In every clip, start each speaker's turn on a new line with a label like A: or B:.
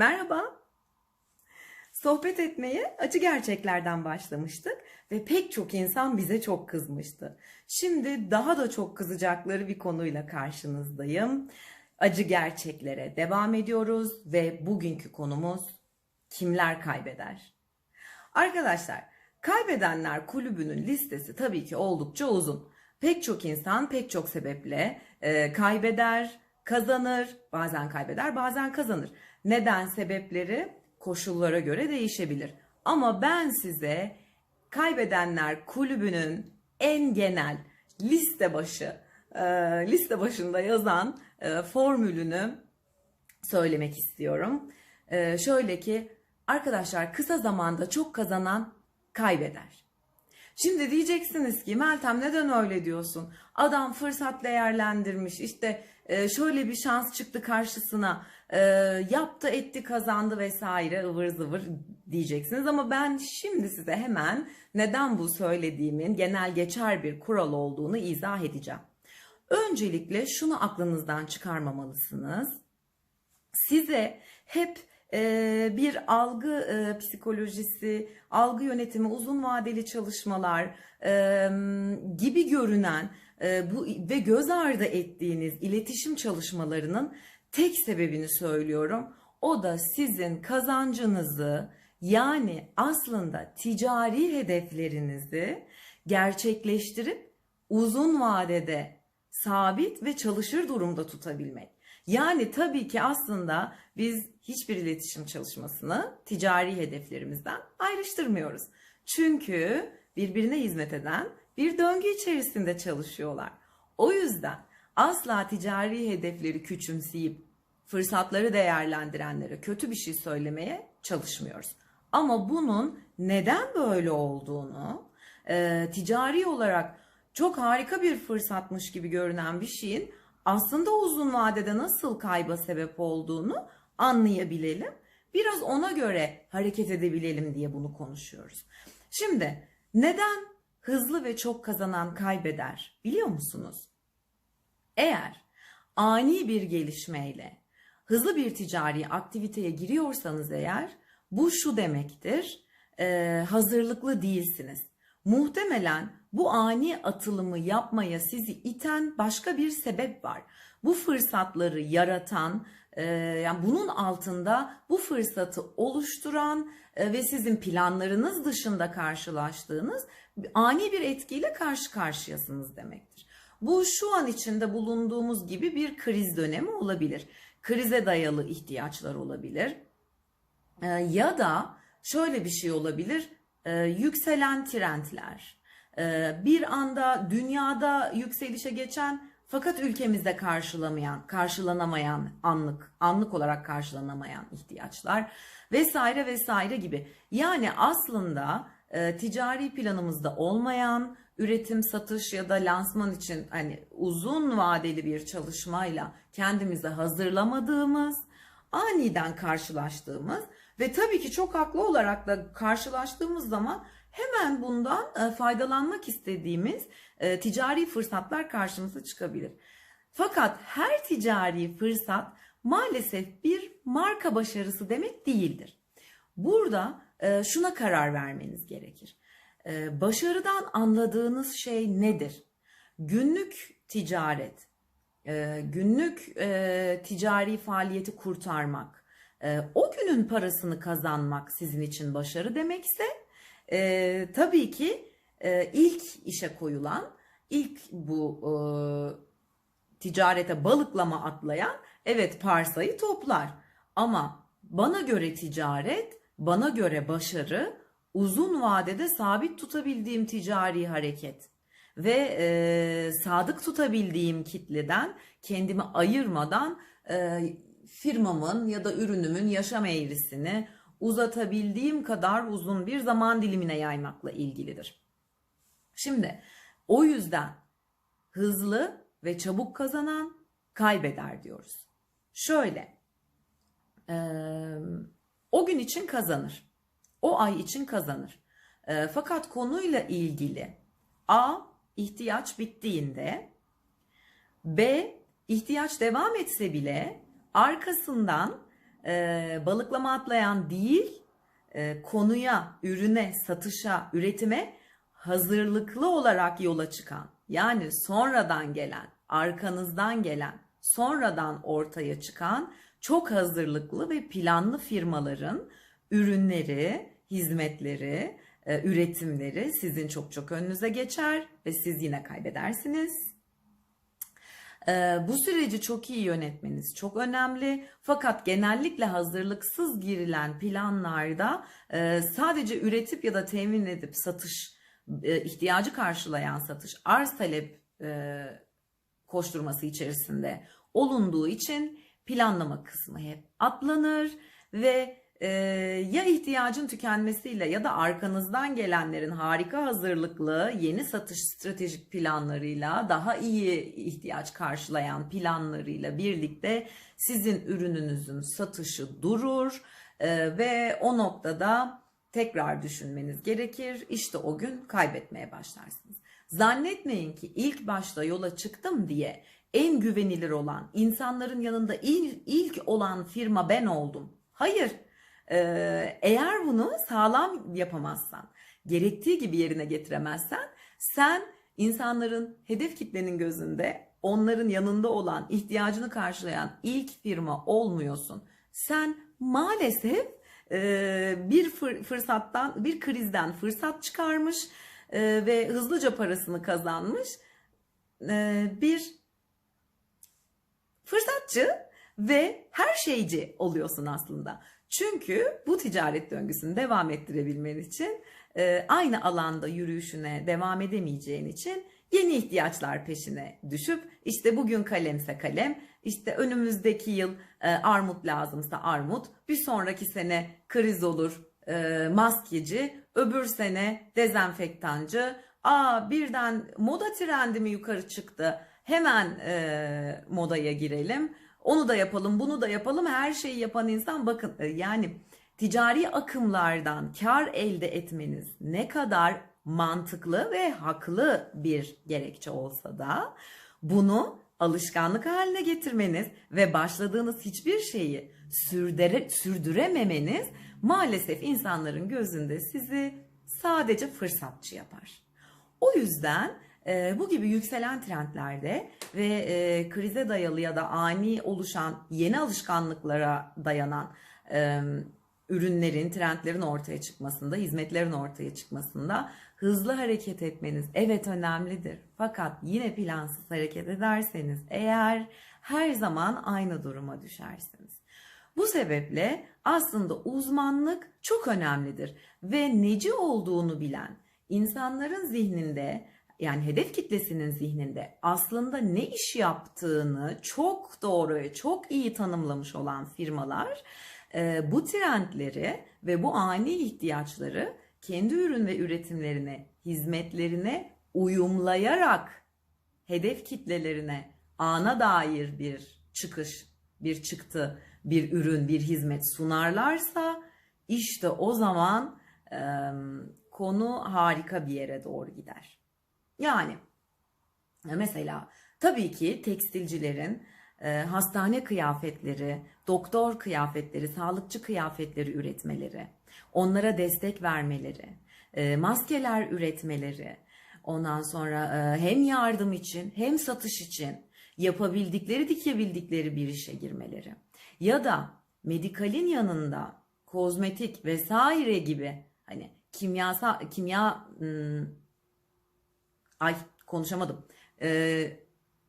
A: Merhaba. Sohbet etmeye acı gerçeklerden başlamıştık ve pek çok insan bize çok kızmıştı. Şimdi daha da çok kızacakları bir konuyla karşınızdayım. Acı gerçeklere devam ediyoruz ve bugünkü konumuz kimler kaybeder? Arkadaşlar, kaybedenler kulübünün listesi tabii ki oldukça uzun. Pek çok insan pek çok sebeple e, kaybeder, kazanır, bazen kaybeder, bazen kazanır. Neden sebepleri koşullara göre değişebilir. Ama ben size kaybedenler kulübünün en genel liste başı, e, liste başında yazan e, formülünü söylemek istiyorum. E, şöyle ki arkadaşlar kısa zamanda çok kazanan kaybeder. Şimdi diyeceksiniz ki Meltem neden öyle diyorsun? Adam fırsat değerlendirmiş işte e, şöyle bir şans çıktı karşısına e, yaptı etti kazandı vesaire ıvır zıvır diyeceksiniz. Ama ben şimdi size hemen neden bu söylediğimin genel geçer bir kural olduğunu izah edeceğim. Öncelikle şunu aklınızdan çıkarmamalısınız. Size hep bir algı e, psikolojisi, algı yönetimi, uzun vadeli çalışmalar e, gibi görünen e, bu ve göz ardı ettiğiniz iletişim çalışmalarının tek sebebini söylüyorum. O da sizin kazancınızı yani aslında ticari hedeflerinizi gerçekleştirip uzun vadede sabit ve çalışır durumda tutabilmek. Yani tabii ki aslında biz hiçbir iletişim çalışmasını ticari hedeflerimizden ayrıştırmıyoruz. Çünkü birbirine hizmet eden bir döngü içerisinde çalışıyorlar. O yüzden asla ticari hedefleri küçümseyip fırsatları değerlendirenlere kötü bir şey söylemeye çalışmıyoruz. Ama bunun neden böyle olduğunu, e, ticari olarak çok harika bir fırsatmış gibi görünen bir şeyin aslında uzun vadede nasıl kayba sebep olduğunu anlayabilelim. Biraz ona göre hareket edebilelim diye bunu konuşuyoruz. Şimdi neden hızlı ve çok kazanan kaybeder biliyor musunuz? Eğer ani bir gelişmeyle hızlı bir ticari aktiviteye giriyorsanız eğer bu şu demektir. e, hazırlıklı değilsiniz. Muhtemelen bu ani atılımı yapmaya sizi iten başka bir sebep var. Bu fırsatları yaratan, yani bunun altında bu fırsatı oluşturan e, ve sizin planlarınız dışında karşılaştığınız ani bir etkiyle karşı karşıyasınız demektir. Bu şu an içinde bulunduğumuz gibi bir kriz dönemi olabilir. Krize dayalı ihtiyaçlar olabilir. E, ya da şöyle bir şey olabilir. E, yükselen trendler. E, bir anda dünyada yükselişe geçen fakat ülkemizde karşılamayan, karşılanamayan anlık, anlık olarak karşılanamayan ihtiyaçlar vesaire vesaire gibi. Yani aslında e, ticari planımızda olmayan üretim, satış ya da lansman için hani uzun vadeli bir çalışmayla kendimizi hazırlamadığımız, aniden karşılaştığımız ve tabii ki çok haklı olarak da karşılaştığımız zaman hemen bundan e, faydalanmak istediğimiz e, ticari fırsatlar karşımıza çıkabilir. Fakat her ticari fırsat maalesef bir marka başarısı demek değildir. Burada e, şuna karar vermeniz gerekir. Başarıdan anladığınız şey nedir? Günlük ticaret, günlük ticari faaliyeti kurtarmak, o günün parasını kazanmak sizin için başarı demekse e, tabii ki e, ilk işe koyulan, ilk bu e, ticarete balıklama atlayan evet parsayı toplar. Ama bana göre ticaret, bana göre başarı uzun vadede sabit tutabildiğim ticari hareket ve e, sadık tutabildiğim kitleden kendimi ayırmadan e, firmamın ya da ürünümün yaşam eğrisini uzatabildiğim kadar uzun bir zaman dilimine yaymakla ilgilidir. Şimdi o yüzden hızlı ve çabuk kazanan kaybeder diyoruz. Şöyle, o gün için kazanır, o ay için kazanır. Fakat konuyla ilgili A ihtiyaç bittiğinde, B ihtiyaç devam etse bile arkasından e, balıklama atlayan değil, e, konuya, ürüne, satışa, üretime hazırlıklı olarak yola çıkan, yani sonradan gelen, arkanızdan gelen, sonradan ortaya çıkan çok hazırlıklı ve planlı firmaların ürünleri, hizmetleri, e, üretimleri sizin çok çok önünüze geçer ve siz yine kaybedersiniz. Ee, bu süreci çok iyi yönetmeniz çok önemli. Fakat genellikle hazırlıksız girilen planlarda e, sadece üretip ya da temin edip satış e, ihtiyacı karşılayan satış arz talep e, koşturması içerisinde olunduğu için planlama kısmı hep atlanır ve e, ya ihtiyacın tükenmesiyle ya da arkanızdan gelenlerin harika hazırlıklı yeni satış stratejik planlarıyla daha iyi ihtiyaç karşılayan planlarıyla birlikte sizin ürününüzün satışı durur e, ve o noktada tekrar düşünmeniz gerekir. İşte o gün kaybetmeye başlarsınız. Zannetmeyin ki ilk başta yola çıktım diye en güvenilir olan, insanların yanında ilk, ilk olan firma ben oldum. Hayır. Ee, eğer bunu sağlam yapamazsan, gerektiği gibi yerine getiremezsen, sen insanların, hedef kitlenin gözünde onların yanında olan, ihtiyacını karşılayan ilk firma olmuyorsun. Sen maalesef e, bir fır- fırsattan, bir krizden fırsat çıkarmış e, ve hızlıca parasını kazanmış e, bir fırsatçı ve her şeyci oluyorsun aslında. Çünkü bu ticaret döngüsünü devam ettirebilmen için e, aynı alanda yürüyüşüne devam edemeyeceğin için yeni ihtiyaçlar peşine düşüp işte bugün kalemse kalem, işte önümüzdeki yıl e, armut lazımsa armut, bir sonraki sene kriz olur e, maskeci, öbür sene dezenfektancı, aa birden moda trendi mi yukarı çıktı, hemen modaya girelim. Onu da yapalım, bunu da yapalım. Her şeyi yapan insan bakın e, yani ticari akımlardan kar elde etmeniz ne kadar mantıklı ve haklı bir gerekçe olsa da bunu alışkanlık haline getirmeniz ve başladığınız hiçbir şeyi sürdüre, sürdürememeniz maalesef insanların gözünde sizi sadece fırsatçı yapar. O yüzden e, bu gibi yükselen trendlerde ve e, krize dayalı ya da ani oluşan yeni alışkanlıklara dayanan e, ürünlerin, trendlerin ortaya çıkmasında, hizmetlerin ortaya çıkmasında hızlı hareket etmeniz evet önemlidir. Fakat yine plansız hareket ederseniz eğer her zaman aynı duruma düşersiniz. Bu sebeple aslında uzmanlık çok önemlidir ve neci olduğunu bilen insanların zihninde yani hedef kitlesinin zihninde aslında ne iş yaptığını çok doğru ve çok iyi tanımlamış olan firmalar e, bu trendleri ve bu ani ihtiyaçları kendi ürün ve üretimlerine, hizmetlerine uyumlayarak hedef kitlelerine ana dair bir çıkış, bir çıktı, bir ürün, bir hizmet sunarlarsa işte o zaman konu harika bir yere doğru gider. Yani mesela tabii ki tekstilcilerin e, hastane kıyafetleri, doktor kıyafetleri, sağlıkçı kıyafetleri üretmeleri, onlara destek vermeleri, e, maskeler üretmeleri, ondan sonra e, hem yardım için hem satış için yapabildikleri, dikebildikleri bir işe girmeleri ya da medikalin yanında kozmetik vesaire gibi hani kimyasal kimya hmm, ay konuşamadım. Ee,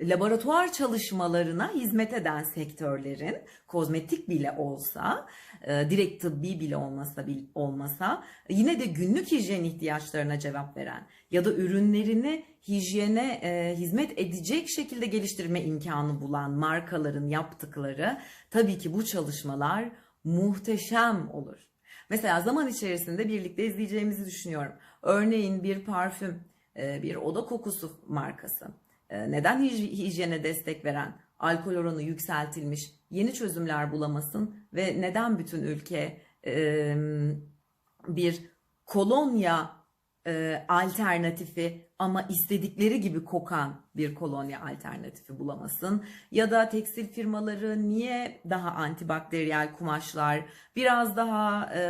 A: laboratuvar çalışmalarına hizmet eden sektörlerin kozmetik bile olsa, e, direkt tıbbi bile olmasa olmasa yine de günlük hijyen ihtiyaçlarına cevap veren ya da ürünlerini hijyene e, hizmet edecek şekilde geliştirme imkanı bulan markaların yaptıkları tabii ki bu çalışmalar muhteşem olur. Mesela zaman içerisinde birlikte izleyeceğimizi düşünüyorum. Örneğin bir parfüm, bir oda kokusu markası. E, neden hijyene destek veren, alkol oranı yükseltilmiş, yeni çözümler bulamasın ve neden bütün ülke e, bir kolonya e, alternatifi ama istedikleri gibi kokan bir kolonya alternatifi bulamasın? Ya da tekstil firmaları niye daha antibakteriyel kumaşlar, biraz daha e,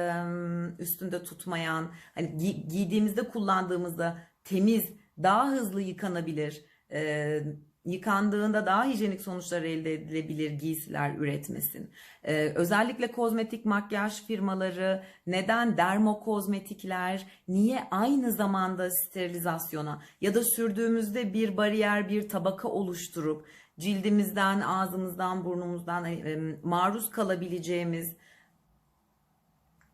A: üstünde tutmayan, hani gi- giydiğimizde kullandığımızda temiz, daha hızlı yıkanabilir, e, yıkandığında daha hijyenik sonuçlar elde edilebilir giysiler üretmesin. Ee, özellikle kozmetik makyaj firmaları neden dermokozmetikler niye aynı zamanda sterilizasyona ya da sürdüğümüzde bir bariyer bir tabaka oluşturup cildimizden ağzımızdan burnumuzdan e, maruz kalabileceğimiz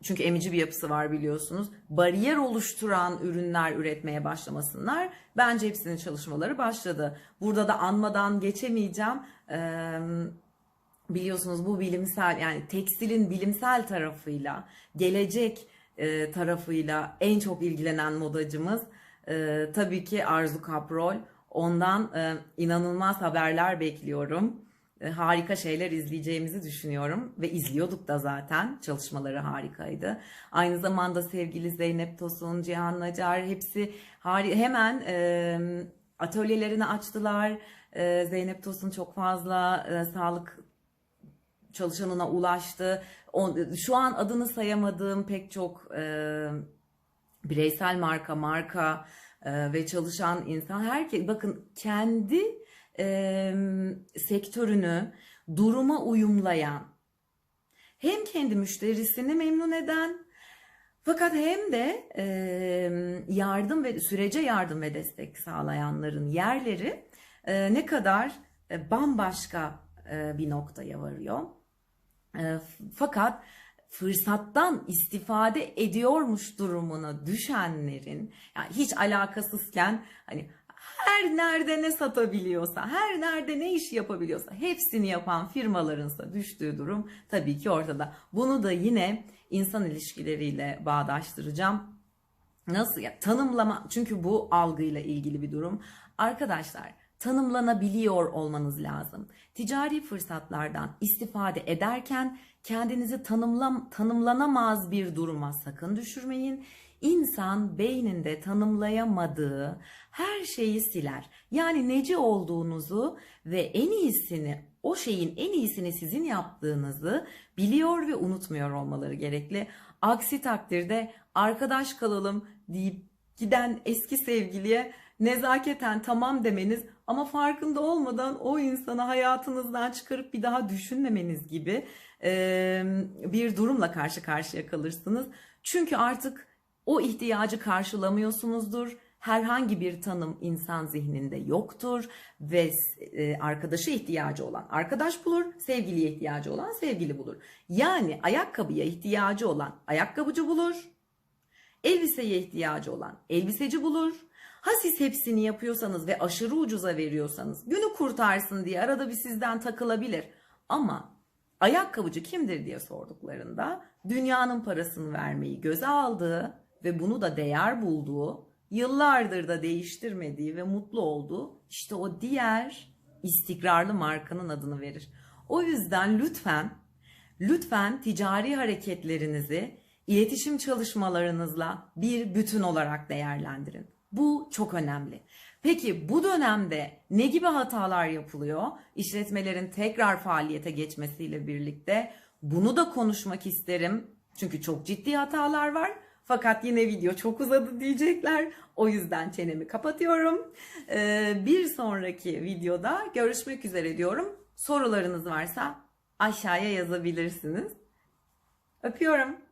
A: çünkü emici bir yapısı var biliyorsunuz. Bariyer oluşturan ürünler üretmeye başlamasınlar. Bence hepsinin çalışmaları başladı. Burada da anmadan geçemeyeceğim. Ee, biliyorsunuz bu bilimsel yani tekstilin bilimsel tarafıyla, gelecek e, tarafıyla en çok ilgilenen modacımız e, tabii ki Arzu Kaprol. Ondan e, inanılmaz haberler bekliyorum harika şeyler izleyeceğimizi düşünüyorum ve izliyorduk da zaten çalışmaları harikaydı. Aynı zamanda sevgili Zeynep Tosun, Cihan Nacar hepsi hari hemen e, atölyelerini açtılar. E, Zeynep Tosun çok fazla e, sağlık çalışanına ulaştı. O, şu an adını sayamadığım pek çok e, bireysel marka, marka e, ve çalışan insan herkes bakın kendi e, sektörünü duruma uyumlayan hem kendi müşterisini memnun eden fakat hem de e, yardım ve sürece yardım ve destek sağlayanların yerleri e, ne kadar e, bambaşka e, bir noktaya varıyor. E, fakat fırsattan istifade ediyormuş durumuna düşenlerin yani hiç alakasızken hani her nerede ne satabiliyorsa, her nerede ne iş yapabiliyorsa hepsini yapan firmalarınsa düştüğü durum tabii ki ortada. Bunu da yine insan ilişkileriyle bağdaştıracağım. Nasıl ya tanımlama çünkü bu algıyla ilgili bir durum. Arkadaşlar tanımlanabiliyor olmanız lazım. Ticari fırsatlardan istifade ederken kendinizi tanımlam tanımlanamaz bir duruma sakın düşürmeyin. İnsan beyninde tanımlayamadığı her şeyi siler. Yani neci olduğunuzu ve en iyisini, o şeyin en iyisini sizin yaptığınızı biliyor ve unutmuyor olmaları gerekli. Aksi takdirde arkadaş kalalım deyip giden eski sevgiliye nezaketen tamam demeniz ama farkında olmadan o insanı hayatınızdan çıkarıp bir daha düşünmemeniz gibi bir durumla karşı karşıya kalırsınız. Çünkü artık o ihtiyacı karşılamıyorsunuzdur. Herhangi bir tanım insan zihninde yoktur ve arkadaşa ihtiyacı olan arkadaş bulur, sevgiliye ihtiyacı olan sevgili bulur. Yani ayakkabıya ihtiyacı olan ayakkabıcı bulur, elbiseye ihtiyacı olan elbiseci bulur. Ha siz hepsini yapıyorsanız ve aşırı ucuza veriyorsanız günü kurtarsın diye arada bir sizden takılabilir. Ama ayakkabıcı kimdir diye sorduklarında dünyanın parasını vermeyi göze aldığı ve bunu da değer bulduğu, yıllardır da değiştirmediği ve mutlu olduğu işte o diğer istikrarlı markanın adını verir. O yüzden lütfen lütfen ticari hareketlerinizi iletişim çalışmalarınızla bir bütün olarak değerlendirin. Bu çok önemli. Peki bu dönemde ne gibi hatalar yapılıyor? İşletmelerin tekrar faaliyete geçmesiyle birlikte bunu da konuşmak isterim. Çünkü çok ciddi hatalar var. Fakat yine video çok uzadı diyecekler. O yüzden çenemi kapatıyorum. Ee, bir sonraki videoda görüşmek üzere diyorum. Sorularınız varsa aşağıya yazabilirsiniz. Öpüyorum.